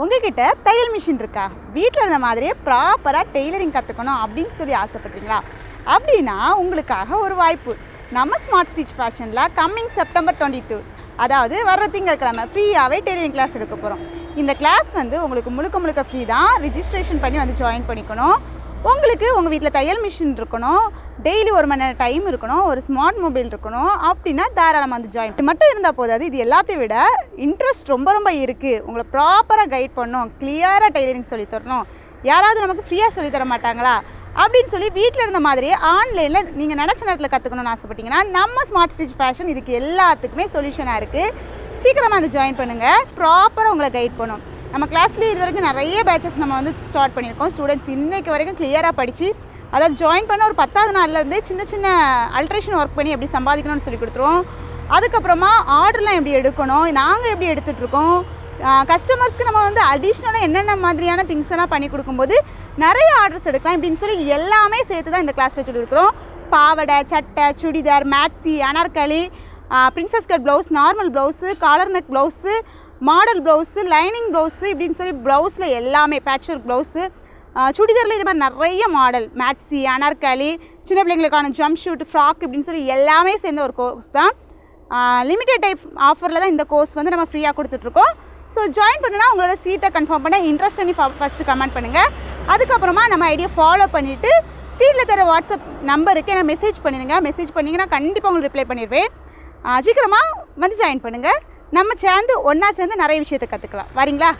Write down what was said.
உங்ககிட்ட தையல் மிஷின் இருக்கா? வீட்டில் இருந்த மாதிரியே ப்ராப்பராக டெய்லரிங் கற்றுக்கணும் அப்படின்னு சொல்லி ஆசைப்பட்றீங்களா? அப்படின்னா உங்களுக்காக ஒரு வாய்ப்பு. நம்ம ஸ்மார்ட் ஸ்டிச் ஃபேஷனில் கம்மிங் செப்டம்பர் டுவெண்ட்டி டூ அதாவது வர்ற திங்கட்கிழமை ஃப்ரீயாகவே டெய்லரிங் கிளாஸ் எடுக்க போகிறோம் இந்த கிளாஸ் வந்து உங்களுக்கு முழுக்க முழுக்க ஃப்ரீ தான். ரிஜிஸ்ட்ரேஷன் பண்ணி வந்து ஜாயின் பண்ணிக்கணும். உங்களுக்கு உங்கள் வீட்டில் தையல் மிஷின் இருக்கணும் டெய்லி ஒரு மணி நேரம் டைம் இருக்கணும் ஒரு ஸ்மார்ட் மொபைல் இருக்கணும் அப்படின்னா தாராளமாக வந்து ஜாயின் இது மட்டும் இருந்தால் போதாது இது எல்லாத்தையும் விட இன்ட்ரெஸ்ட் ரொம்ப ரொம்ப இருக்குது உங்களை ப்ராப்பராக கைட் பண்ணணும் கிளியராக டெய்லரிங் சொல்லி தரணும். யாராவது நமக்கு ஃப்ரீயாக சொல்லித்தர மாட்டாங்களா? அப்படின்னு சொல்லி வீட்டில் இருந்த மாதிரியே ஆன்லைனில் நீங்கள் நினச்ச நேரத்தில் கற்றுக்கணும்னு ஆசைப்பட்டீங்கன்னா நம்ம ஸ்மார்ட் ஸ்டிச் ஃபேஷன் இதுக்கு எல்லாத்துக்குமே சொல்யூஷனாக இருக்குது சீக்கிரமாக வந்து ஜாயின் பண்ணுங்கள் ப்ராப்பராக உங்களை கைட் பண்ணும். நம்ம கிளாஸ்லேயே இது வரைக்கும் நிறைய பேச்சஸ் நம்ம வந்து ஸ்டார்ட் பண்ணியிருக்கோம். ஸ்டூடெண்ட்ஸ் இன்றைக்கு வரைக்கும் கிளியராக படித்து அதாவது ஜாயின் பண்ண ஒரு பத்தாவது நாள்லேருந்தே சின்ன சின்ன அல்ட்ரேஷன் ஒர்க் பண்ணி எப்படி சம்பாதிக்கணும்னு சொல்லி கொடுத்துருவோம். அதுக்கப்புறமா ஆர்டர்லாம் எப்படி எடுக்கணும் நாங்கள் எப்படி எடுத்துகிட்ருக்கோம் கஸ்டமர்ஸ்க்கு நம்ம வந்து அடிஷ்னலாக என்னென்ன மாதிரியான திங்ஸ் எல்லாம் பண்ணி கொடுக்கும்போது நிறைய ஆர்டர்ஸ் எடுக்கலாம் இப்படின்னு சொல்லி எல்லாமே சேர்த்து தான் இந்த கிளாஸில் சொல்லியிருக்கிறோம். பாவடை சட்டை churidar maxi Anarkali princess cut blouse normal blouse collar neck blouse model blouse lining blouse இப்படின்னு சொல்லி ப்ளவுஸில் எல்லாமே பேட்ச் ஒர்க் ப்ளவுஸு. சுடிதாரில் இது மாதிரி நிறைய மாடல். மேக்ஸி அனார்கலி சின்ன பிள்ளைங்களுக்கான ஜம்ப் ஷூட் ஃப்ராக் இப்படின்னு சொல்லி எல்லாமே சேர்ந்த ஒரு கோர்ஸ் தான். லிமிடெட் டைப் ஆஃபரில் தான் இந்த கோர்ஸ் வந்து நம்ம ஃப்ரீயாக கொடுத்துட்ருக்கோம். ஸோ ஜாயின் பண்ணுனா உங்களோட சீட்டை கன்ஃபார்ம் பண்ண இன்ட்ரெஸ்ட் பண்ணி ஃபஸ்ட்டு கமெண்ட் பண்ணுங்கள் அதுக்கப்புறமா நம்ம ஐடியா ஃபாலோ பண்ணிவிட்டு ஸ்க்ரீனில் தர வாட்ஸ்அப் நம்பருக்கு என்ன மெசேஜ் பண்ணிடுங்க மெசேஜ் பண்ணிங்கன்னா கண்டிப்பாக உங்களுக்கு ரிப்ளை பண்ணிடுவேன். சீக்கிரமாக வந்து ஜாயின் பண்ணுங்கள் நம்ம சேர்ந்து ஒன்றா சேர்ந்து நிறைய விஷயத்தை கற்றுக்கலாம் வரீங்களா?